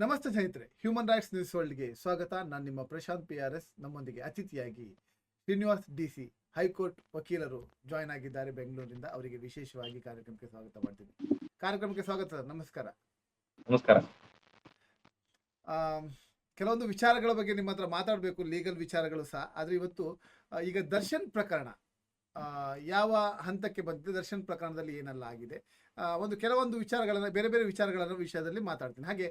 ನಮಸ್ತೆ ಸ್ನೇಹಿತರೆ human rights news ವರ್ಲ್ಡ್ಗೆ ಸ್ವಾಗತ. ನಾನು ನಿಮ್ಮ ಪ್ರಶಾಂತ್ ಪಿ ಆರ್ ಎಸ್ ನಮ್ಮೊಂದಿಗೆ ಅತಿಥಿಯಾಗಿ Srinivas D C high court ವಕೀಲರು ಜಾಯ್ನ್ ಆಗಿದ್ದಾರೆ ಬೆಂಗಳೂರಿನಿಂದ ಅವರಿಗೆ ವಿಶೇಷವಾಗಿ ಕಾರ್ಯಕ್ರಮಕ್ಕೆ ಸ್ವಾಗತ ಮಾಡ್ತೀನಿ. ಕಾರ್ಯಕ್ರಮಕ್ಕೆ ಸ್ವಾಗತ ಸರ್ ನಮಸ್ಕಾರ. ನಮಸ್ಕಾರ. ಕೆಲವೊಂದು ವಿಚಾರಗಳ ಬಗ್ಗೆ ನಿಮ್ಮ ಹತ್ರ ಮಾತಾಡಬೇಕು ಲೀಗಲ್ ವಿಚಾರಗಳು ಸಹ. ಆದರೆ ಇವತ್ತು ಈಗ ದರ್ಶನ್ ಪ್ರಕರಣ. ಯಾವ ಹಂತಕ್ಕೆ ಬಂದಿದೆ, ದರ್ಶನ್ ಪ್ರಕರಣದಲ್ಲಿ ಏನೆಲ್ಲ ಆಗಿದೆ? ಒಂದು ಕೆಲವೊಂದು ವಿಚಾರಗಳನ್ನು, ಬೇರೆ ಬೇರೆ ವಿಚಾರಗಳನ್ನು ವಿಷಯದಲ್ಲಿ ಮಾತಾಡ್ತೀನಿ. ಹಾಗೆ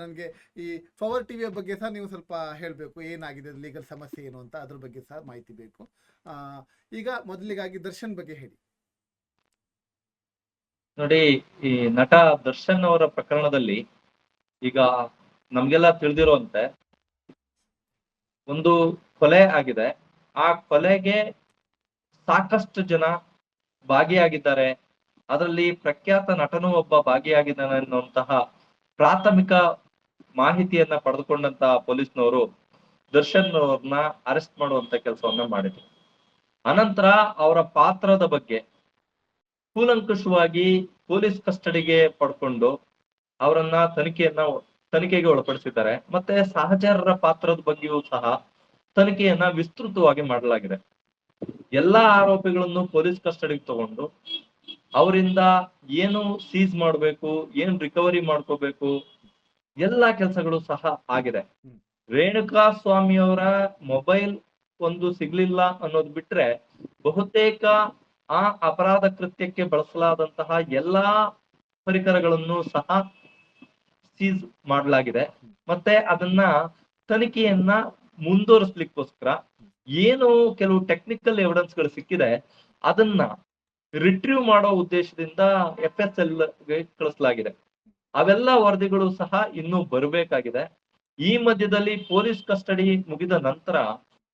ನನಗೆ ಈ ಪವರ್ ಟಿವಿಯ ಬಗ್ಗೆ ಸಹ ನೀವು ಸ್ವಲ್ಪ ಹೇಳಬೇಕು, ಏನಾಗಿದೆ ಲೀಗಲ್ ಸಮಸ್ಯೆ ಏನು ಅಂತ ಅದ್ರ ಬಗ್ಗೆ ಸಹ ಮಾಹಿತಿ ಬೇಕು. ಈಗ ಮೊದಲಿಗಾಗಿ ದರ್ಶನ್ ಬಗ್ಗೆ ಹೇಳಿ. ನೋಡಿ, ಈ ನಟ ದರ್ಶನ್ ಅವರ ಪ್ರಕರಣದಲ್ಲಿ ಈಗ ನಮ್ಗೆಲ್ಲ ತಿಳಿದಿರುವಂತೆ ಒಂದು ಕೊಲೆ ಆಗಿದೆ. ಆ ಕೊಲೆಗೆ ಸಾಕಷ್ಟು ಜನ ಭಾಗಿಯಾಗಿದ್ದಾರೆ. ಅದರಲ್ಲಿ ಪ್ರಖ್ಯಾತ ನಟನೂ ಒಬ್ಬ ಭಾಗಿಯಾಗಿದ್ದಾನೆ ಅನ್ನುವಂತಹ ಪ್ರಾಥಮಿಕ ಮಾಹಿತಿಯನ್ನ ಪಡೆದುಕೊಂಡಂತಹ ಪೊಲೀಸ್ನವರು ದರ್ಶನ್ ಅವ್ರನ್ನ ಅರೆಸ್ಟ್ ಮಾಡುವಂತ ಕೆಲಸವನ್ನ ಮಾಡಿದ್ರು. ಅನಂತರ ಅವರ ಪಾತ್ರದ ಬಗ್ಗೆ ಕೂಲಂಕುಷವಾಗಿ ಪೊಲೀಸ್ ಕಸ್ಟಡಿಗೆ ಪಡ್ಕೊಂಡು ಅವರನ್ನ ತನಿಖೆಯನ್ನ ತನಿಖೆಗೆ ಒಳಪಡಿಸಿದ್ದಾರೆ. ಮತ್ತೆ ಸಹಚರರ ಪಾತ್ರದ ಬಗ್ಗೆಯೂ ಸಹ ತನಿಖೆಯನ್ನ ವಿಸ್ತೃತವಾಗಿ ಮಾಡಲಾಗಿದೆ. ಎಲ್ಲಾ ಆರೋಪಿಗಳನ್ನು ಪೊಲೀಸ್ ಕಸ್ಟಡಿಗೆ ತಗೊಂಡು ಅವರಿಂದ ಏನು ಸೀಸ್ ಮಾಡಬೇಕು ಏನ್ ರಿಕವರಿ ಮಾಡ್ಕೋಬೇಕು ಎಲ್ಲಾ ಕೆಲಸಗಳು ಸಹ ಆಗಿದೆ. ರೇಣುಕಾ ಸ್ವಾಮಿ ಅವರ ಮೊಬೈಲ್ ಒಂದು ಸಿಗ್ಲಿಲ್ಲ ಅನ್ನೋದು ಬಿಟ್ರೆ ಬಹುತೇಕ ಆ ಅಪರಾಧ ಕೃತ್ಯಕ್ಕೆ ಬಳಸಲಾದಂತಹ ಎಲ್ಲಾ ಪರಿಕರಗಳನ್ನು ಸಹ ಸೀಸ್ ಮಾಡಲಾಗಿದೆ. ಮತ್ತೆ ಅದನ್ನ ತನಿಖೆಯನ್ನ ಮುಂದುವರಿಸ್ಲಿಕ್ಕೋಸ್ಕರ ಏನು ಕೆಲವು ಟೆಕ್ನಿಕಲ್ ಎವಿಡೆನ್ಸ್ಗಳು ಸಿಕ್ಕಿದೆ, ಅದನ್ನ ರಿಟ್ರೀವ್ ಮಾಡೋ ಉದ್ದೇಶದಿಂದ ಎಫ್ ಎಸ್ ಎಲ್ಗೆ ಕಳಿಸಲಾಗಿದೆ. ಅವೆಲ್ಲ ವರದಿಗಳು ಸಹ ಇನ್ನೂ ಬರಬೇಕಾಗಿದೆ. ಈ ಮಧ್ಯದಲ್ಲಿ ಪೊಲೀಸ್ ಕಸ್ಟಡಿ ಮುಗಿದ ನಂತರ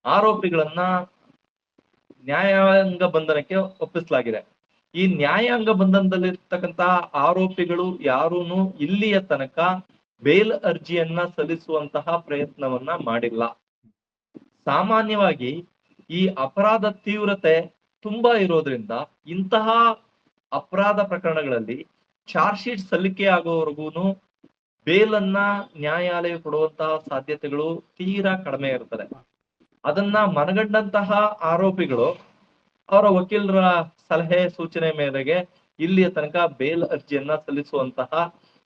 ಆರೋಪಿಗಳನ್ನ ನ್ಯಾಯಾಂಗ ಬಂಧನಕ್ಕೆ ಒಪ್ಪಿಸಲಾಗಿದೆ. ಈ ನ್ಯಾಯಾಂಗ ಬಂಧನದಲ್ಲಿರ್ತಕ್ಕಂತಹ ಆರೋಪಿಗಳು ಯಾರೂನು ಇಲ್ಲಿಯ ತನಕ ಬೇಲ್ ಅರ್ಜಿಯನ್ನ ಸಲ್ಲಿಸುವಂತಹ ಪ್ರಯತ್ನವನ್ನ ಮಾಡಿಲ್ಲ. ಸಾಮಾನ್ಯವಾಗಿ ಈ ಅಪರಾಧ ತೀವ್ರತೆ ತುಂಬಾ ಇರೋದ್ರಿಂದ ಇಂತಹ ಅಪರಾಧ ಪ್ರಕರಣಗಳಲ್ಲಿ ಚಾರ್ಜ್ ಶೀಟ್ ಸಲ್ಲಿಕೆ ಆಗೋವರೆಗೂ ಬೇಲನ್ನ ನ್ಯಾಯಾಲಯ ಕೊಡುವಂತಹ ಸಾಧ್ಯತೆಗಳು ತೀರಾ ಕಡಿಮೆ ಇರ್ತದೆ. ಅದನ್ನ ಮನಗಂಡಂತಹ ಆರೋಪಿಗಳು ಅವರ ವಕೀಲರ ಸಲಹೆ ಸೂಚನೆ ಮೇರೆಗೆ ಇಲ್ಲಿಯ ತನಕ ಬೇಲ್ ಅರ್ಜಿಯನ್ನ ಸಲ್ಲಿಸುವಂತಹ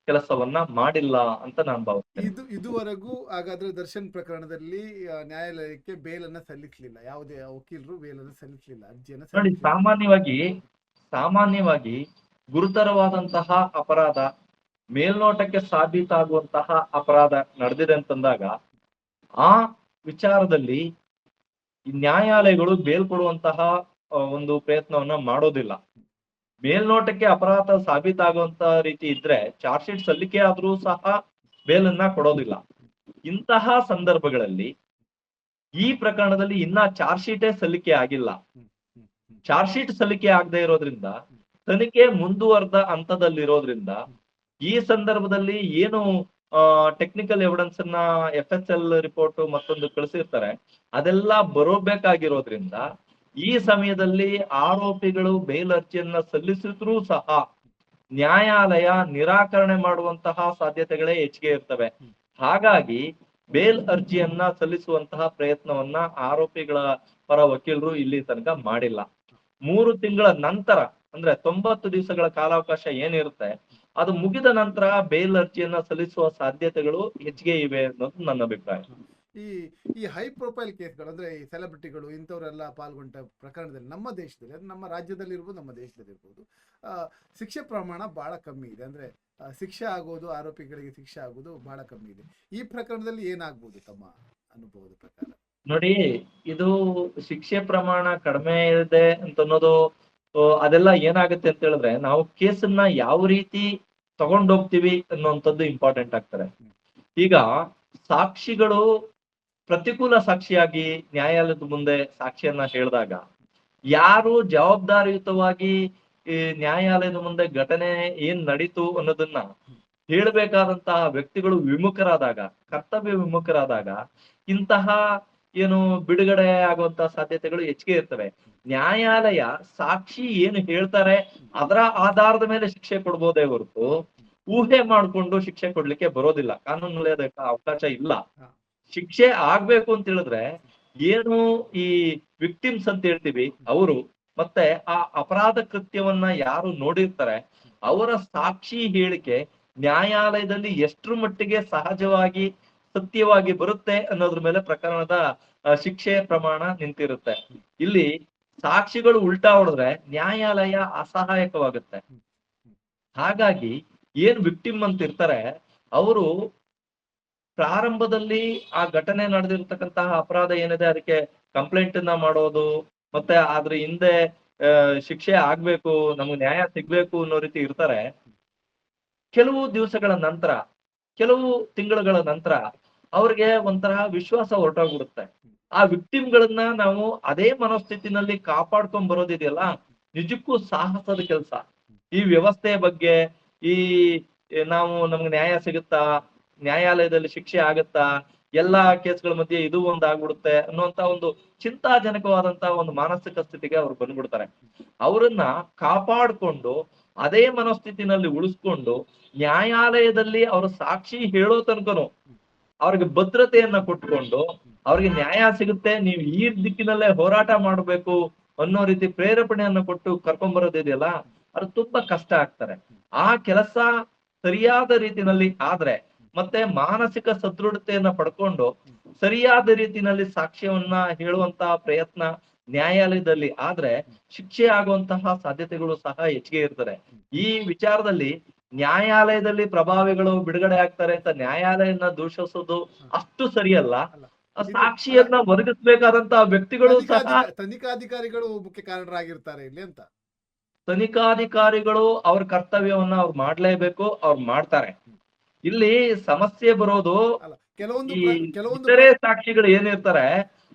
ಕೆಲಸವನ್ನ ಮಾಡಿಲ್ಲ ಅಂತ ನಾನು ಭಾವಿಸ್ತೇನೆ. ಇದು ಇದುವರೆಗೂ ಹಾಗಾದ್ರೆ ದರ್ಶನ್ ಪ್ರಕರಣದಲ್ಲಿ ನ್ಯಾಯಾಲಯಕ್ಕೆ ಬೇಲನ್ನ ಸಲ್ಲಿಸಲಿಲ್ಲ ಯಾವುದೇ ವಕೀಲರು ಬೇಲನ್ನ ಸಲ್ಲಿಸಲಿಲ್ಲ ಅರ್ಜಿಯನ್ನ ನೋಡಿ ಸಾಮಾನ್ಯವಾಗಿ ಸಾಮಾನ್ಯವಾಗಿ ಗುರುತರವಾದಂತಹ ಅಪರಾಧ ಮೇಲ್ನೋಟಕ್ಕೆ ಸಾಬೀತಾಗುವಂತಹ ಅಪರಾಧ ನಡೆದಿದೆ ಅಂತಂದಾಗ ಆ ವಿಚಾರದಲ್ಲಿ ನ್ಯಾಯಾಲಯಗಳು ಬೇಲ್ ಕೊಡುವಂತಹ ಒಂದು ಪ್ರಯತ್ನವನ್ನ ಮಾಡೋದಿಲ್ಲ. ಮೇಲ್ನೋಟಕ್ಕೆ ಅಪರಾಧ ಸಾಬೀತಾಗುವಂತ ರೀತಿ ಇದ್ರೆ ಚಾರ್ಜ್ ಶೀಟ್ ಸಲ್ಲಿಕೆ ಆದ್ರೂ ಸಹ ಬೇಲನ್ನ ಕೊಡೋದಿಲ್ಲ ಇಂತಹ ಸಂದರ್ಭಗಳಲ್ಲಿ ಈ ಪ್ರಕರಣದಲ್ಲಿ ಇನ್ನ ಚಾರ್ಜ್ ಶೀಟೇ ಸಲ್ಲಿಕೆ ಆಗಿಲ್ಲ. ಚಾರ್ಜ್ ಶೀಟ್ ಸಲ್ಲಿಕೆ ಆಗದೆ ಇರೋದ್ರಿಂದ, ತನಿಖೆ ಮುಂದುವರೆದ ಹಂತದಲ್ಲಿರೋದ್ರಿಂದ ಈ ಸಂದರ್ಭದಲ್ಲಿ ಏನು ಟೆಕ್ನಿಕಲ್ ಎವಿಡೆನ್ಸ್ ಅನ್ನ ಎಫ್ ಎಸ್ ಎಲ್ ರಿಪೋರ್ಟ್ ಮತ್ತೊಂದು ಕಳಿಸಿರ್ತಾರೆ, ಅದೆಲ್ಲ ಬರೋಬೇಕಾಗಿರೋದ್ರಿಂದ ಈ ಸಮಯದಲ್ಲಿ ಆರೋಪಿಗಳು ಬೇಲ್ ಅರ್ಜಿಯನ್ನ ಸಲ್ಲಿಸಿದ್ರೂ ಸಹ ನ್ಯಾಯಾಲಯ ನಿರಾಕರಣೆ ಮಾಡುವಂತಹ ಸಾಧ್ಯತೆಗಳೇ ಹೆಚ್ಚಿಗೆ ಇರ್ತವೆ. ಹಾಗಾಗಿ ಬೇಲ್ ಅರ್ಜಿಯನ್ನ ಸಲ್ಲಿಸುವಂತಹ ಪ್ರಯತ್ನವನ್ನ ಆರೋಪಿಗಳ ಪರ ವಕೀಲರು ಇಲ್ಲಿ ತನಕ ಮಾಡಿಲ್ಲ. ಮೂರು ತಿಂಗಳ ನಂತರ, ಅಂದ್ರೆ ತೊಂಬತ್ತು ದಿವಸಗಳ ಕಾಲಾವಕಾಶ ಏನಿರುತ್ತೆ, ಅದು ಮುಗಿದ ನಂತರ ಬೇಲ್ ಅರ್ಜಿಯನ್ನ ಸಲ್ಲಿಸುವ ಸಾಧ್ಯತೆಗಳು ಹೆಚ್ಚಿಗೆ ಇವೆ ಅನ್ನೋದು ನನ್ನ ಅಭಿಪ್ರಾಯ. ಈ ಈ ಹೈ ಪ್ರೊಫೈಲ್ ಕೇಸ್ಗಳು ಅಂದ್ರೆ ಈ ಸೆಲೆಬ್ರಿಟಿಗಳು ಇಂಥವರೆಲ್ಲ ಪಾಲ್ಗೊಂಡ ಪ್ರಕರಣದಲ್ಲಿ ನಮ್ಮ ದೇಶದಲ್ಲಿ ಅಂದ್ರೆ ನಮ್ಮ ರಾಜ್ಯದಲ್ಲಿ ಇರ್ಬೋದು ನಮ್ಮ ದೇಶದಲ್ಲಿ ಇರ್ಬೋದು ಶಿಕ್ಷೆ ಪ್ರಮಾಣ ಬಹಳ ಕಮ್ಮಿ ಇದೆ. ಅಂದ್ರೆ ಶಿಕ್ಷೆ ಆಗೋದು ಆರೋಪಿಗಳಿಗೆ ಶಿಕ್ಷೆ ಆಗೋದು ಬಹಳ ಕಮ್ಮಿ ಇದೆ. ಈ ಪ್ರಕರಣದಲ್ಲಿ ಏನಾಗ್ಬೋದು ತಮ್ಮ ಅನುಭವದ ಪ್ರಕಾರ? ನೋಡಿ ಇದು ಶಿಕ್ಷೆ ಪ್ರಮಾಣ ಕಡಿಮೆ ಇದೆ ಅಂತ ಅನ್ನೋದು ಅದೆಲ್ಲ ಏನಾಗುತ್ತೆ ಅಂತ ಹೇಳಿದ್ರೆ ನಾವು ಕೇಸನ್ನ ಯಾವ ರೀತಿ ತಗೊಂಡೋಗ್ತೀವಿ ಅನ್ನುವಂಥದ್ದು ಇಂಪಾರ್ಟೆಂಟ್ ಆಗ್ತಾರೆ ಈಗ ಸಾಕ್ಷಿಗಳು ಪ್ರತಿಕೂಲ ಸಾಕ್ಷಿಯಾಗಿ ನ್ಯಾಯಾಲಯದ ಮುಂದೆ ಸಾಕ್ಷಿಯನ್ನ ಹೇಳಿದಾಗ ಯಾರು ಜವಾಬ್ದಾರಿಯುತವಾಗಿ ಈ ನ್ಯಾಯಾಲಯದ ಮುಂದೆ ಘಟನೆ ಏನ್ ನಡೀತು ಅನ್ನೋದನ್ನ ಹೇಳ್ಬೇಕಾದಂತಹ ವ್ಯಕ್ತಿಗಳು ವಿಮುಖರಾದಾಗ, ಕರ್ತವ್ಯ ವಿಮುಖರಾದಾಗ ಇಂತಹ ಏನು ಬಿಡುಗಡೆ ಆಗುವಂತಹ ಸಾಧ್ಯತೆಗಳು ಹೆಚ್ಚಿಗೆ ಇರ್ತವೆ. ನ್ಯಾಯಾಲಯ ಸಾಕ್ಷಿ ಏನು ಹೇಳ್ತಾರೆ ಅದರ ಆಧಾರದ ಮೇಲೆ ಶಿಕ್ಷೆ ಕೊಡ್ಬೋದೇ ಹೊರತು ಊಹೆ ಮಾಡ್ಕೊಂಡು ಶಿಕ್ಷೆ ಕೊಡ್ಲಿಕ್ಕೆ ಬರೋದಿಲ್ಲ. ಕಾನೂನು ವಲಯದ ಅವಕಾಶ ಇಲ್ಲ. ಶಿಕ್ಷೆ ಆಗ್ಬೇಕು ಅಂತ ಹೇಳಿದ್ರೆ ಏನು ಈ ವಿಕ್ಟಿಮ್ಸ್ ಅಂತ ಹೇಳ್ತೀವಿ, ಅವರು ಮತ್ತೆ ಆ ಅಪರಾಧ ಕೃತ್ಯವನ್ನ ಯಾರು ನೋಡಿರ್ತಾರೆ, ಅವರ ಸಾಕ್ಷಿ ಹೇಳಿಕೆ ನ್ಯಾಯಾಲಯದಲ್ಲಿ ಎಷ್ಟ್ರ ಮಟ್ಟಿಗೆ ಸಹಜವಾಗಿ ಸತ್ಯವಾಗಿ ಬರುತ್ತೆ ಅನ್ನೋದ್ರ ಮೇಲೆ ಪ್ರಕರಣದ ಶಿಕ್ಷೆ ಪ್ರಮಾಣ ನಿಂತಿರುತ್ತೆ. ಇಲ್ಲಿ ಸಾಕ್ಷಿಗಳು ಉಲ್ಟಾ ಹೊಡೆದ್ರೆ ನ್ಯಾಯಾಲಯ ಅಸಹಾಯಕವಾಗುತ್ತೆ. ಹಾಗಾಗಿ ಏನ್ ವಿಕ್ಟಿಮ್ ಅಂತ ಇರ್ತಾರೆ, ಅವರು ಪ್ರಾರಂಭದಲ್ಲಿ ಆ ಘಟನೆ ನಡೆದಿರ್ತಕ್ಕಂತಹ ಅಪರಾಧ ಏನಿದೆ, ಅದಕ್ಕೆ ಕಂಪ್ಲೇಂಟ್ ಅನ್ನ ಮಾಡೋದು, ಮತ್ತೆ ಅದ್ರ ಹಿಂದೆ ಶಿಕ್ಷೆ ಆಗ್ಬೇಕು, ನಮ್ಗೆ ನ್ಯಾಯ ಸಿಗ್ಬೇಕು ಅನ್ನೋ ರೀತಿ ಇರ್ತಾರೆ. ಕೆಲವು ದಿವಸಗಳ ನಂತರ, ಕೆಲವು ತಿಂಗಳುಗಳ ನಂತರ ಅವ್ರಿಗೆ ಒಂಥರ ವಿಶ್ವಾಸ ಹೊರಟೋಗ್ಬಿಡುತ್ತೆ. ಆ ವಿಕ್ಟಿಮ್ಗಳನ್ನ ನಾವು ಅದೇ ಮನಸ್ಥಿತಿನಲ್ಲಿ ಕಾಪಾಡ್ಕೊಂಡ್ ಬರೋದಿದೆಯಲ್ಲ, ನಿಜಕ್ಕೂ ಸಾಹಸದ ಕೆಲಸ. ಈ ವ್ಯವಸ್ಥೆಯ ಬಗ್ಗೆ, ಈ, ನಾವು ನಮ್ಗೆ ನ್ಯಾಯ ಸಿಗುತ್ತಾ ನ್ಯಾಯಾಲಯದಲ್ಲಿ ಶಿಕ್ಷೆ ಆಗುತ್ತಾ? ಎಲ್ಲಾ ಕೇಸ್ಗಳ ಮಧ್ಯೆ ಇದು ಒಂದಾಗ್ಬಿಡುತ್ತೆ ಅನ್ನುವಂತ ಒಂದು ಚಿಂತಾಜನಕವಾದಂತ ಒಂದು ಮಾನಸಿಕ ಸ್ಥಿತಿಗೆ ಅವ್ರು ಬಂದ್ಬಿಡ್ತಾರೆ. ಅವರನ್ನ ಕಾಪಾಡ್ಕೊಂಡು, ಅದೇ ಮನಸ್ಥಿತಿನಲ್ಲಿ ಉಳಿಸ್ಕೊಂಡು, ನ್ಯಾಯಾಲಯದಲ್ಲಿ ಅವರು ಸಾಕ್ಷಿ ಹೇಳೋ ತನಕನು ಅವ್ರಿಗೆ ಭದ್ರತೆಯನ್ನ ಕೊಟ್ಕೊಂಡು, ಅವ್ರಿಗೆ ನ್ಯಾಯ ಸಿಗುತ್ತೆ, ನೀವು ಈ ದಿಕ್ಕಿನಲ್ಲೇ ಹೋರಾಟ ಮಾಡ್ಬೇಕು ಅನ್ನೋ ರೀತಿ ಪ್ರೇರೇಪಣೆಯನ್ನ ಕೊಟ್ಟು ಕರ್ಕೊಂಡ್ ಬರೋದಿದೆಯಲ್ಲ, ಅದು ತುಂಬಾ ಕಷ್ಟ ಆಗ್ತಾರೆ. ಆ ಕೆಲಸ ಸರಿಯಾದ ರೀತಿನಲ್ಲಿ ಆದ್ರೆ ಮತ್ತೆ ಮಾನಸಿಕ ಸದೃಢತೆಯನ್ನ ಪಡ್ಕೊಂಡು ಸರಿಯಾದ ರೀತಿನಲ್ಲಿ ಸಾಕ್ಷ್ಯವನ್ನ ಹೇಳುವಂತಹ ಪ್ರಯತ್ನ ನ್ಯಾಯಾಲಯದಲ್ಲಿ ಆದ್ರೆ ಶಿಕ್ಷೆ ಆಗುವಂತಹ ಸಾಧ್ಯತೆಗಳು ಸಹ ಹೆಚ್ಚಿಗೆ ಇರ್ತಾರೆ ಈ ವಿಚಾರದಲ್ಲಿ ನ್ಯಾಯಾಲಯದಲ್ಲಿ ಪ್ರಭಾವಿಗಳು ಬಿಡುಗಡೆ ಆಗ್ತಾರೆ ಅಂತ ನ್ಯಾಯಾಲಯನ ದೂಷಿಸೋದು ಅಷ್ಟು ಸರಿಯಲ್ಲ. ಸಾಕ್ಷಿಯನ್ನ ಒದಗಿಸಬೇಕಾದಂತಹ ವ್ಯಕ್ತಿಗಳು ಸಹ ತನಿಖಾಧಿಕಾರಿಗಳು ಮುಖ್ಯ ಕಾರಣರಾಗಿರ್ತಾರೆ ಇಲ್ಲಿ ಅಂತ. ತನಿಖಾಧಿಕಾರಿಗಳು ಅವ್ರ ಕರ್ತವ್ಯವನ್ನ ಅವ್ರು ಮಾಡ್ಲೇಬೇಕು ಅವ್ರು ಮಾಡ್ತಾರೆ. ಇಲ್ಲಿ ಸಮಸ್ಯೆ ಬರೋದು ಕೆಲವೊಂದು ಕೆಲವೊಂದು ಇತರೆ ಸಾಕ್ಷಿಗಳು ಏನಿರ್ತಾರೆ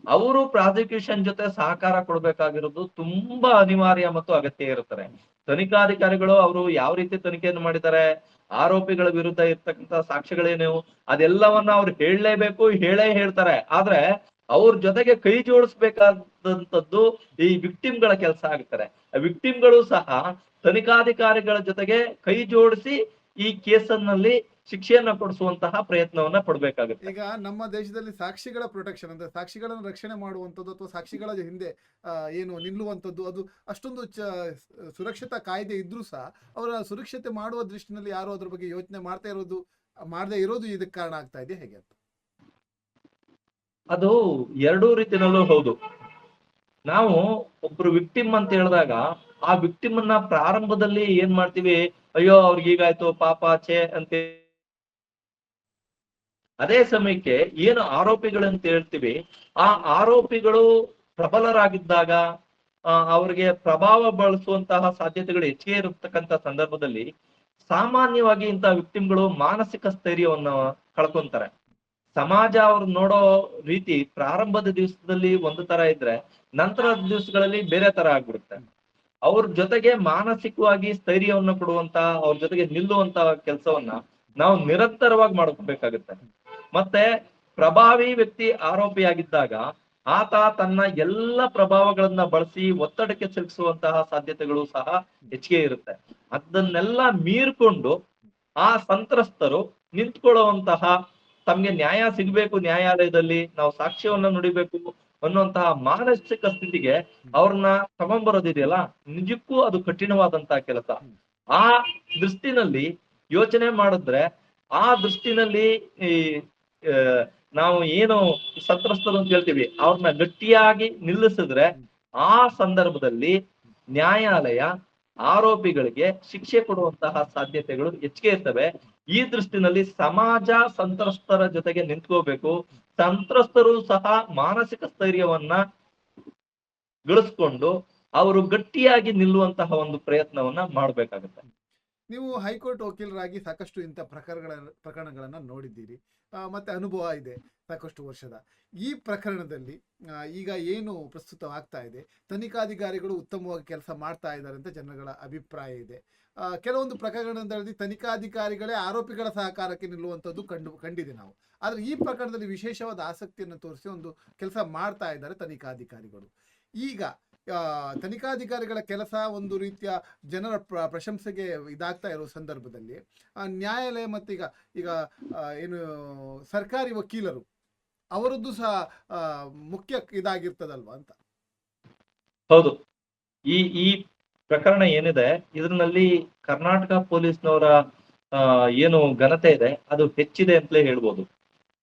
ಅವರು ಪ್ರಾಸಿಕ್ಯೂಷನ್ ಜೊತೆ ಸಹಕಾರ ಕೊಡ್ಬೇಕಾಗಿರೋದು ತುಂಬಾ ಅನಿವಾರ್ಯ ಮತ್ತು ಅಗತ್ಯ ಇರುತ್ತಾರೆ ತನಿಖಾಧಿಕಾರಿಗಳು ಅವರು ಯಾವ ರೀತಿ ತನಿಖೆಯನ್ನು ಮಾಡಿದ್ದಾರೆ ಆರೋಪಿಗಳ ವಿರುದ್ಧ ಇರ್ತಕ್ಕಂತ ಸಾಕ್ಷ್ಯಗಳೇನು ಅದೆಲ್ಲವನ್ನ ಅವ್ರು ಹೇಳಲೇಬೇಕು ಹೇಳೇ ಹೇಳ್ತಾರೆ. ಆದ್ರೆ ಅವ್ರ ಜೊತೆಗೆ ಕೈ ಜೋಡಿಸ್ಬೇಕಾದಂತದ್ದು ಈ ವಿಕ್ಟಿಮ್ಗಳ ಕೆಲಸ ಆಗ್ತಾರೆ ವಿಕ್ಟಿಮ್ಗಳು ಸಹ ತನಿಖಾಧಿಕಾರಿಗಳ ಜೊತೆಗೆ ಕೈ ಜೋಡಿಸಿ ಈ ಕೇಸನ್ನಲ್ಲಿ ಶಿಕ್ಷೆಯನ್ನ ಕೊಡಿಸುವಂತಹ ಪ್ರಯತ್ನವನ್ನ ಪಡ್ಬೇಕಾಗುತ್ತೆ. ಈಗ ನಮ್ಮ ದೇಶದಲ್ಲಿ ಸಾಕ್ಷಿಗಳ ಪ್ರೊಟೆಕ್ಷನ್ ಅಂದ್ರೆ ಸಾಕ್ಷಿಗಳನ್ನು ರಕ್ಷಣೆ ಮಾಡುವಂತದ್ದು ಅಥವಾ ಸಾಕ್ಷಿಗಳ ಹಿಂದೆ ಏನು ನಿಲ್ಲುವಂತದ್ದು ಅದು ಅಷ್ಟೊಂದು ಸುರಕ್ಷತಾ ಕಾಯ್ದೆ ಇದ್ರೂ ಸಹ ಅವರ ಸುರಕ್ಷತೆ ಮಾಡುವ ದೃಷ್ಟಿನಲ್ಲಿ ಯಾರು ಅದ್ರ ಬಗ್ಗೆ ಯೋಚನೆ ಮಾಡ್ತಾ ಇರೋದು ಮಾಡದೇ ಇರೋದು ಇದಕ್ಕೆ ಕಾರಣ ಆಗ್ತಾ ಇದೆ ಹೇಗೆ ಅಂತ? ಅದು ಎರಡೂ ರೀತಿನಲ್ಲೂ ಹೌದು. ನಾವು ಒಬ್ರು ವಿಕ್ಟಿಮ್ ಅಂತ ಹೇಳಿದಾಗ ಆ ವಿಕ್ಟಿಮ್ ಅನ್ನ ಪ್ರಾರಂಭದಲ್ಲಿ ಏನ್ ಮಾಡ್ತೀವಿ? ಅಯ್ಯೋ, ಅವ್ರಿಗೆ ಹೀಗಾಯ್ತು, ಪಾಪ ಛೇ ಅಂತ ಅದೇ ಸಮಯಕ್ಕೆ ಏನು ಆರೋಪಿಗಳಂತ ಹೇಳ್ತೀವಿ, ಆ ಆರೋಪಿಗಳು ಪ್ರಬಲರಾಗಿದ್ದಾಗ ಅವ್ರಿಗೆ ಪ್ರಭಾವ ಬಳಸುವಂತಹ ಸಾಧ್ಯತೆಗಳು ಹೆಚ್ಚಿಗೆ ಇರತಕ್ಕಂತ ಸಂದರ್ಭದಲ್ಲಿ ಸಾಮಾನ್ಯವಾಗಿ ಇಂತಹ ವಿಕ್ಟಿಮ್ಗಳು ಮಾನಸಿಕ ಸ್ಥೈರ್ಯವನ್ನ ಕಳ್ಕೊಂತಾರೆ. ಸಮಾಜ ಅವ್ರು ನೋಡೋ ರೀತಿ ಪ್ರಾರಂಭದ ದಿವಸದಲ್ಲಿ ಒಂದು ತರ ಇದ್ರೆ, ನಂತರದ ದಿವಸಗಳಲ್ಲಿ ಬೇರೆ ತರ ಆಗ್ಬಿಡುತ್ತೆ. ಅವ್ರ ಜೊತೆಗೆ ಮಾನಸಿಕವಾಗಿ ಸ್ಥೈರ್ಯವನ್ನ ಕೊಡುವಂತ, ಅವ್ರ ಜೊತೆಗೆ ನಿಲ್ಲುವಂತ ಕೆಲಸವನ್ನ ನಾವು ನಿರಂತರವಾಗಿ ಮಾಡ್ಕೋಬೇಕಾಗುತ್ತೆ. ಮತ್ತೆ ಪ್ರಭಾವಿ ವ್ಯಕ್ತಿ ಆರೋಪಿಯಾಗಿದ್ದಾಗ ಆತ ತನ್ನ ಎಲ್ಲ ಪ್ರಭಾವಗಳನ್ನ ಬಳಸಿ ಒತ್ತಡಕ್ಕೆ ಸಿಲುಕಿಸುವಂತಹ ಸಾಧ್ಯತೆಗಳು ಸಹ ಹೆಚ್ಚಿಗೆ ಇರುತ್ತೆ. ಅದನ್ನೆಲ್ಲ ಮೀರ್ಕೊಂಡು ಆ ಸಂತ್ರಸ್ತರು ನಿಂತ್ಕೊಳ್ಳುವಂತಹ ತಮ್ಗೆ ನ್ಯಾಯ ಸಿಗ್ಬೇಕು, ನ್ಯಾಯಾಲಯದಲ್ಲಿ ನಾವು ಸಾಕ್ಷ್ಯವನ್ನ ನುಡಿಬೇಕು ಅನ್ನುವಂತಹ ಮಾನಸಿಕ ಸ್ಥಿತಿಗೆ ಅವ್ರನ್ನ ತಗೊಂಡ್ಬರೋದಿದೆಯಲ್ಲ ನಿಜಕ್ಕೂ ಅದು ಕಠಿಣವಾದಂತಹ ಕೆಲಸ. ಆ ದೃಷ್ಟಿನಲ್ಲಿ ಯೋಚನೆ ಮಾಡಿದ್ರೆ, ಆ ದೃಷ್ಟಿನಲ್ಲಿ ಈ ನಾವು ಏನು ಸಂತ್ರಸ್ತರು ಅಂತ ಹೇಳ್ತೀವಿ, ಅವ್ರನ್ನ ಗಟ್ಟಿಯಾಗಿ ನಿಲ್ಲಿಸಿದ್ರೆ ಆ ಸಂದರ್ಭದಲ್ಲಿ ನ್ಯಾಯಾಲಯ ಆರೋಪಿಗಳಿಗೆ ಶಿಕ್ಷೆ ಕೊಡುವಂತಹ ಸಾಧ್ಯತೆಗಳು ಹೆಚ್ಚಿಗೆ ಇರ್ತವೆ. ಈ ದೃಷ್ಟಿನಲ್ಲಿ ಸಮಾಜ ಸಂತ್ರಸ್ತರ ಜೊತೆಗೆ ನಿಂತ್ಕೋಬೇಕು. ಸಂತ್ರಸ್ತರು ಸಹ ಮಾನಸಿಕ ಸ್ಥೈರ್ಯವನ್ನ ಗಳಿಸ್ಕೊಂಡು ಅವರು ಗಟ್ಟಿಯಾಗಿ ನಿಲ್ಲುವಂತಹ ಒಂದು ಪ್ರಯತ್ನವನ್ನ ಮಾಡಬೇಕಾಗುತ್ತೆ. ನೀವು ಹೈಕೋರ್ಟ್ ವಕೀಲರಾಗಿ ಸಾಕಷ್ಟು ಇಂಥ ಪ್ರಕರಣಗಳ, ಪ್ರಕರಣಗಳನ್ನ ನೋಡಿದ್ದೀರಿ. ಮತ್ತೆ ಅನುಭವ ಇದೆ ಸಾಕಷ್ಟು ವರ್ಷದ. ಈ ಪ್ರಕರಣದಲ್ಲಿ ಈಗ ಏನು ಪ್ರಸ್ತುತವಾಗ್ತಾ ಇದೆ? ತನಿಖಾಧಿಕಾರಿಗಳು ಉತ್ತಮವಾಗಿ ಕೆಲಸ ಮಾಡ್ತಾ ಇದ್ದಾರೆ ಅಂತ ಜನಗಳ ಅಭಿಪ್ರಾಯ ಇದೆ. ಕೆಲವೊಂದು ಪ್ರಕರಣದಲ್ಲಿ ತನಿಖಾಧಿಕಾರಿಗಳೇ ಆರೋಪಿಗಳ ಸಹಕಾರಕ್ಕೆ ನಿಲ್ಲುವಂಥದ್ದು ಕಂಡು, ಕಂಡಿದೆ ನಾವು. ಆದರೆ ಈ ಪ್ರಕರಣದಲ್ಲಿ ವಿಶೇಷವಾದ ಆಸಕ್ತಿಯನ್ನು ತೋರಿಸಿ ಒಂದು ಕೆಲಸ ಮಾಡ್ತಾ ಇದ್ದಾರೆ ತನಿಖಾಧಿಕಾರಿಗಳು. ಈಗ ತನಿಖಾಧಿಕಾರಿಗಳ ಕೆಲಸ ಒಂದು ರೀತಿಯ ಜನರ ಪ್ರ- ಪ್ರಶಂಸೆಗೆ ಇದಾಗ್ತಾ ಇರೋ ಸಂದರ್ಭದಲ್ಲಿ ನ್ಯಾಯಾಲಯ ಮತ್ತೀಗ ಈಗ ಏನು, ಸರ್ಕಾರಿ ವಕೀಲರು ಅವರದ್ದು ಸಹ ಮುಖ್ಯ ಇದಾಗಿರ್ತದಲ್ವಾ ಅಂತ? ಹೌದು. ಈ ಈ ಪ್ರಕರಣ ಏನಿದೆ, ಇದರಲ್ಲಿ ಕರ್ನಾಟಕ ಪೊಲೀಸ್ನವರ ಏನು ಘನತೆ ಇದೆ, ಅದು ಹೆಚ್ಚಿದೆ ಅಂತಲೇ ಹೇಳ್ಬೋದು.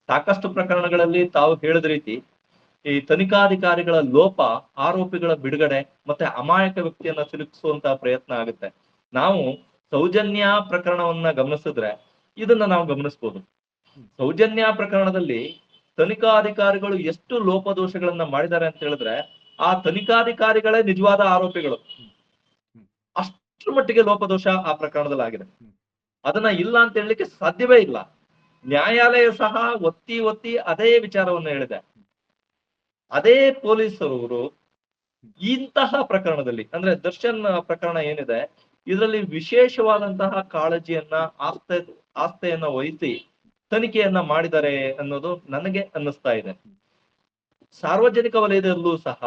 ಸಾಕಷ್ಟು ಪ್ರಕರಣಗಳಲ್ಲಿ ತಾವು ಹೇಳಿದ ರೀತಿ, ಈ ತನಿಖಾಧಿಕಾರಿಗಳ ಲೋಪ, ಆರೋಪಿಗಳ ಬಿಡುಗಡೆ ಮತ್ತೆ ಅಮಾಯಕ ವ್ಯಕ್ತಿಯನ್ನ ಸಿಲುಕಿಸುವಂತಹ ಪ್ರಯತ್ನ ಆಗುತ್ತೆ. ನಾವು ಸೌಜನ್ಯ ಪ್ರಕರಣವನ್ನ ಗಮನಿಸಿದ್ರೆ ಇದನ್ನ ನಾವು ಗಮನಿಸಬಹುದು ಸೌಜನ್ಯ ಪ್ರಕರಣದಲ್ಲಿ ತನಿಖಾಧಿಕಾರಿಗಳು ಎಷ್ಟು ಲೋಪದೋಷಗಳನ್ನ ಮಾಡಿದ್ದಾರೆ ಅಂತ ಹೇಳಿದ್ರೆ, ಆ ತನಿಖಾಧಿಕಾರಿಗಳೇ ನಿಜವಾದ ಆರೋಪಿಗಳು. ಅಷ್ಟರ ಮಟ್ಟಿಗೆ ಲೋಪದೋಷ ಆ ಪ್ರಕರಣದಲ್ಲಿ ಆಗಿದೆ ಅದನ್ನ ಇಲ್ಲ ಅಂತ ಹೇಳಲಿಕ್ಕೆ ಸಾಧ್ಯವೇ ಇಲ್ಲ. ನ್ಯಾಯಾಲಯ ಸಹ ಒತ್ತಿ ಒತ್ತಿ ಅದೇ ವಿಚಾರವನ್ನು ಹೇಳಿದೆ. ಅದೇ ಪೊಲೀಸರವರು ಇಂತಹ ಪ್ರಕರಣದಲ್ಲಿ, ಅಂದ್ರೆ ದರ್ಶನ್ ಪ್ರಕರಣ ಏನಿದೆ, ಇದರಲ್ಲಿ ವಿಶೇಷವಾದಂತಹ ಕಾಳಜಿಯನ್ನ, ಆಸ್ತೆ, ಆಸ್ತೆಯನ್ನ ವಹಿಸಿ ತನಿಖೆಯನ್ನ ಮಾಡಿದ್ದಾರೆ ಅನ್ನೋದು ನನಗೆ ಅನ್ನಿಸ್ತಾ ಇದೆ. ಸಾರ್ವಜನಿಕ ವಲಯದಲ್ಲೂ ಸಹ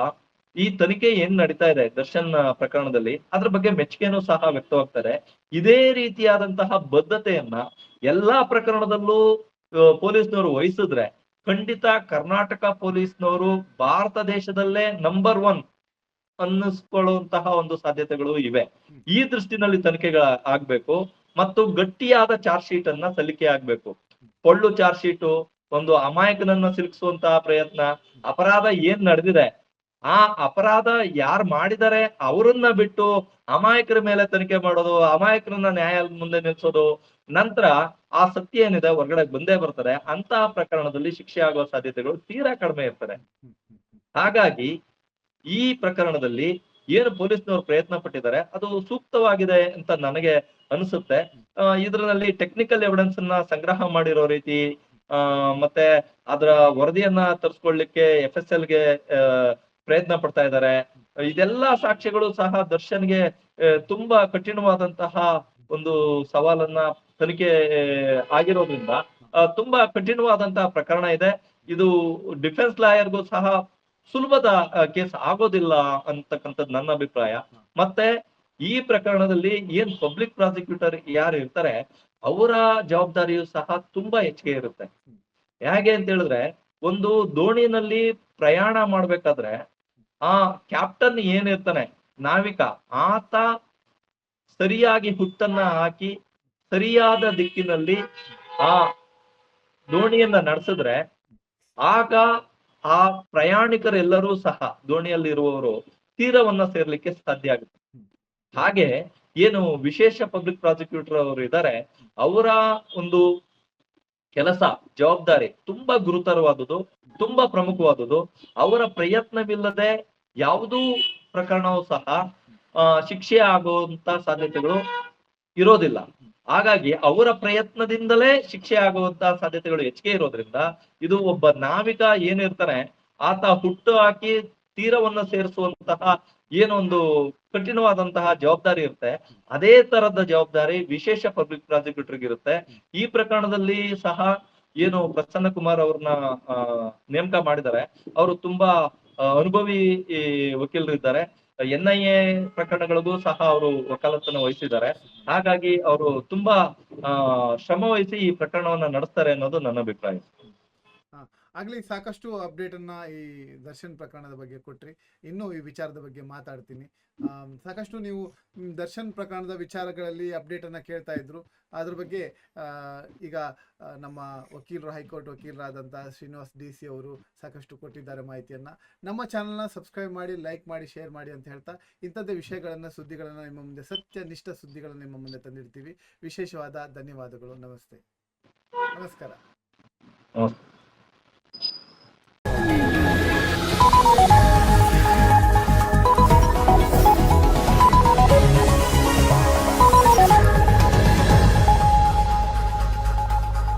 ಈ ತನಿಖೆ ಏನ್ ನಡೀತಾ ಇದೆ ದರ್ಶನ್ ಪ್ರಕರಣದಲ್ಲಿ, ಅದ್ರ ಬಗ್ಗೆ ಮೆಚ್ಚುಗೆನೂ ಸಹ ವ್ಯಕ್ತವಾಗ್ತಾರೆ. ಇದೇ ರೀತಿಯಾದಂತಹ ಬದ್ಧತೆಯನ್ನ ಎಲ್ಲಾ ಪ್ರಕರಣದಲ್ಲೂ ಪೊಲೀಸ್ನವರು ವಹಿಸಿದ್ರೆ ಖಂಡಿತ ಕರ್ನಾಟಕ ಪೊಲೀಸ್ನವರು ಭಾರತ ದೇಶದಲ್ಲೇ ನಂಬರ್ ಒನ್ ಅನ್ನಿಸ್ಕೊಳ್ಳುವಂತಹ ಒಂದು ಸಾಧ್ಯತೆಗಳು ಇವೆ. ಈ ದೃಷ್ಟಿನಲ್ಲಿ ತನಿಖೆಗಳ ಆಗ್ಬೇಕು ಮತ್ತು ಗಟ್ಟಿಯಾದ ಚಾರ್ಜ್ ಶೀಟ್ ಅನ್ನ ಸಲ್ಲಿಕೆ ಆಗ್ಬೇಕು. ಪೊಳ್ಳು ಚಾರ್ಜ್ ಶೀಟು ಒಂದು ಅಮಾಯಕನನ್ನ ಸಿಲುಕಿಸುವಂತಹ ಪ್ರಯತ್ನ, ಅಪರಾಧ ಏನ್ ನಡೆದಿದೆ ಆ ಅಪರಾಧ ಯಾರು ಮಾಡಿದರೆ ಅವರನ್ನ ಬಿಟ್ಟು ಅಮಾಯಕರ ಮೇಲೆ ತನಿಖೆ ಮಾಡೋದು ಅಮಾಯಕರನ್ನ ನ್ಯಾಯಾಲಯದ ಮುಂದೆ ನಿಲ್ಸೋದು ನಂತರ ಆ ಸತ್ಯ ಏನಿದೆ ಹೊರಗಡೆ ಬಂದೇ ಬರ್ತಾರೆ ಅಂತ ಪ್ರಕರಣದಲ್ಲಿ ಶಿಕ್ಷೆ ಆಗುವ ಸಾಧ್ಯತೆಗಳು ತೀರಾ ಕಡಿಮೆ ಇರ್ತದೆ. ಹಾಗಾಗಿ ಈ ಪ್ರಕರಣದಲ್ಲಿ ಏನು ಪೊಲೀಸ್ನವರು ಪ್ರಯತ್ನ ಪಟ್ಟಿದ್ದಾರೆ ಅದು ಸೂಕ್ತವಾಗಿದೆ ಅಂತ ನನಗೆ ಅನಿಸುತ್ತೆ. ಇದರಲ್ಲಿ ಟೆಕ್ನಿಕಲ್ ಎವಿಡೆನ್ಸ್ ಅನ್ನ ಸಂಗ್ರಹ ಮಾಡಿರೋ ರೀತಿ ಮತ್ತೆ ಅದರ ವರದಿಯನ್ನ ತರಿಸ್ಕೊಳ್ಳಿಕ್ಕೆ ಎಫ್ ಎಸ್ ಎಲ್ಗೆ ಆ, ಪ್ರಯತ್ನ ಪಡ್ತಾ ಇದ್ದಾರೆ. ಇದೆಲ್ಲಾ ಸಾಕ್ಷ್ಯಗಳು ಸಹ ದರ್ಶನ್ಗೆ ತುಂಬಾ ಕಠಿಣವಾದಂತಹ ಒಂದು ಸವಾಲನ್ನ ತನಿಖೆ ಆಗಿರೋದ್ರಿಂದ ತುಂಬಾ ಕಠಿಣವಾದಂತಹ ಪ್ರಕರಣ ಇದೆ. ಇದು ಡಿಫೆನ್ಸ್ ಲಾಯರ್ಗೂ ಸಹ ಸುಲಭದ ಕೇಸ್ ಆಗೋದಿಲ್ಲ ಅಂತಕ್ಕಂಥದ್ದು ನನ್ನ ಅಭಿಪ್ರಾಯ. ಮತ್ತೆ ಈ ಪ್ರಕರಣದಲ್ಲಿ ಏನ್ ಪಬ್ಲಿಕ್ ಪ್ರಾಸಿಕ್ಯೂಟರ್ ಯಾರು ಇರ್ತಾರೆ, ಅವರ ಜವಾಬ್ದಾರಿಯು ಸಹ ತುಂಬಾ ಹೆಚ್ಚಿಗೆ ಇರುತ್ತೆ. ಹೇಗೆ ಅಂತ ಹೇಳಿದ್ರೆ, ಒಂದು ದೋಣಿನಲ್ಲಿ ಪ್ರಯಾಣ ಮಾಡ್ಬೇಕಾದ್ರೆ ಆ ಕ್ಯಾಪ್ಟನ್ ಏನಿರ್ತಾನೆ? ನಾವಿಕ. ಆತ ಸರಿಯಾಗಿ ಹುತ್ತನ್ನ ಹಾಕಿ ಸರಿಯಾದ ದಿಕ್ಕಿನಲ್ಲಿ ಆ ದೋಣಿಯನ್ನ ನಡೆಸಿದ್ರೆ ಆಗ ಆ ಪ್ರಯಾಣಿಕರೆಲ್ಲರೂ ಸಹ ದೋಣಿಯಲ್ಲಿ ಇರುವವರು ತೀರವನ್ನ ಸೇರ್ಲಿಕ್ಕೆ ಸಾಧ್ಯ ಆಗುತ್ತೆ. ಹಾಗೆ ಏನು ವಿಶೇಷ ಪಬ್ಲಿಕ್ ಪ್ರಾಸಿಕ್ಯೂಟರ್ ಅವರು ಇದ್ದಾರೆ, ಅವರ ಒಂದು ಕೆಲಸ, ಜವಾಬ್ದಾರಿ ತುಂಬಾ ಗುರುತರವಾದುದು ತುಂಬಾ ಪ್ರಮುಖವಾದುದು ಅವರ ಪ್ರಯತ್ನವಿಲ್ಲದೆ ಯಾವುದೂ ಪ್ರಕರಣವೂ ಸಹ ಶಿಕ್ಷೆ ಆಗುವಂತ ಸಾಧ್ಯತೆಗಳು ಇರೋದಿಲ್ಲ. ಹಾಗಾಗಿ ಅವರ ಪ್ರಯತ್ನದಿಂದಲೇ ಶಿಕ್ಷೆ ಆಗುವಂತ ಸಾಧ್ಯತೆಗಳು ಹೆಚ್ಚಿಗೆ ಇರೋದ್ರಿಂದ ಇದು ಒಬ್ಬ ನಾವಿಕ ಏನಿರ್ತಾನೆ, ಆತ ಹುಟ್ಟು ಹಾಕಿ ತೀರವನ್ನ ಸೇರಿಸುವಂತಹ ಏನೊಂದು ಕಠಿಣವಾದಂತಹ ಜವಾಬ್ದಾರಿ ಇರುತ್ತೆ. ಅದೇ ತರದ ಜವಾಬ್ದಾರಿ ವಿಶೇಷ ಪಬ್ಲಿಕ್ ಪ್ರಾಸಿಕ್ಯೂಟರ್ ಇರುತ್ತೆ. ಈ ಪ್ರಕರಣದಲ್ಲಿ ಸಹ ಏನು ಪ್ರಸನ್ನ ಕುಮಾರ್ ಅವ್ರನ್ನ ನೇಮಕ ಮಾಡಿದ್ದಾರೆ. ಅವರು ತುಂಬಾ ಅನುಭವಿ ವಕೀಲರು ವಕೀಲರಿದ್ದಾರೆ. ಎನ್ ಐ ಎ ಪ್ರಕರಣಗಳಿಗೂ ಸಹ ಅವರು ವಕಾಲತ್ತನ್ನು ವಹಿಸಿದ್ದಾರೆ. ಹಾಗಾಗಿ ಅವರು ತುಂಬಾ ಶ್ರಮ ವಹಿಸಿ ಈ ಪ್ರಕರಣವನ್ನ ನಡೆಸ್ತಾರೆ ಅನ್ನೋದು ನನ್ನ ಅಭಿಪ್ರಾಯ. ಆಗ್ಲಿ ಸಾಕಷ್ಟು ಅಪ್ಡೇಟ್ ಅನ್ನ ಈ ದರ್ಶನ್ ಪ್ರಕರಣದ ಬಗ್ಗೆ ಕೊಟ್ರಿ. ಇನ್ನೂ ಈ ವಿಚಾರದ ಬಗ್ಗೆ ಮಾತಾಡ್ತೀನಿ. ಸಾಕಷ್ಟು ನೀವು ದರ್ಶನ್ ಪ್ರಕರಣದ ವಿಚಾರಗಳಲ್ಲಿ ಅಪ್ಡೇಟ್ ಅನ್ನ ಕೇಳ್ತಾ ಇದ್ರು. ಅದ್ರ ಬಗ್ಗೆ ಈಗ ನಮ್ಮ ವಕೀಲರು, ಹೈಕೋರ್ಟ್ ವಕೀಲರಾದಂತಹ ಶ್ರೀನಿವಾಸ್ ಡಿ ಸಿ ಅವರು ಸಾಕಷ್ಟು ಕೊಟ್ಟಿದ್ದಾರೆ ಮಾಹಿತಿಯನ್ನ. ನಮ್ಮ ಚಾನಲ್ನ ಸಬ್ಸ್ಕ್ರೈಬ್ ಮಾಡಿ, ಲೈಕ್ ಮಾಡಿ, ಶೇರ್ ಮಾಡಿ ಅಂತ ಹೇಳ್ತಾ ಇಂಥದ್ದೇ ವಿಷಯಗಳನ್ನ, ಸುದ್ದಿಗಳನ್ನ ನಿಮ್ಮ ಮುಂದೆ ಸತ್ಯ ನಿಷ್ಠ ಸುದ್ದಿಗಳನ್ನ ನಿಮ್ಮ ಮುಂದೆ ತಂದಿರ್ತೀವಿ ವಿಶೇಷವಾದ ಧನ್ಯವಾದಗಳು. ನಮಸ್ತೆ. ನಮಸ್ಕಾರ. ನಮಸ್ತೆ.